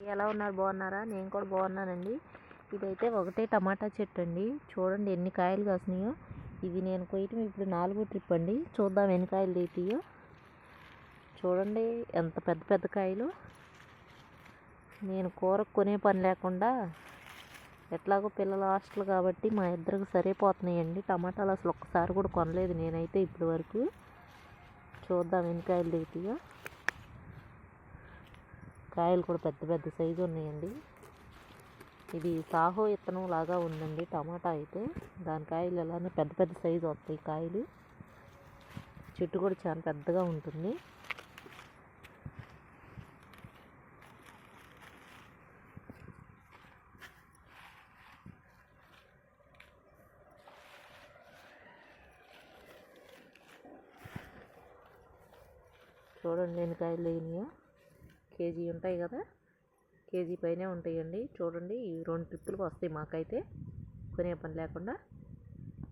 ఎలా ఉన్నారు? బాగున్నారా? నేను కూడా బాగున్నానండి. ఇదైతే ఒకటే టమాటా చెట్టు అండి చూడండి ఎన్ని కాయలు కాసినాయో. ఇది నేను కొయ్యటం ఇప్పుడు నాలుగో ట్రిప్ అండి. చూద్దాం ఎన్ని కాయలు తీయో చూడండి ఎంత పెద్ద పెద్ద కాయలు. నేను కూర కొనే పని లేకుండా ఎట్లాగో పిల్లల హాస్టల్ కాబట్టి మా ఇద్దరికి సరిపోతున్నాయండి. టమాటాలు అసలు ఒక్కసారి కూడా కొనలేదు నేనైతే ఇప్పటి వరకు. చూద్దాం ఎన్ని కాయలు దిగుతాయో కాయలు కూడా పెద్ద పెద్ద సైజు ఉన్నాయండి. ఇది సాహో ఇత్తనం లాగా ఉందండి టమాటా అయితే. దాని కాయలు ఎలానే పెద్ద పెద్ద సైజు వస్తాయి కాయలు. చెట్టు కూడా చాలా పెద్దగా ఉంటుంది. చూడండి ఎన్ని కాయలు లేనియో. కేజీ ఉంటాయి కదా? కేజీ పైనే ఉంటాయండి. చూడండి ఈ రెండు ట్రిప్పులకు వస్తాయి మాకైతే. కొనే పని లేకుండా.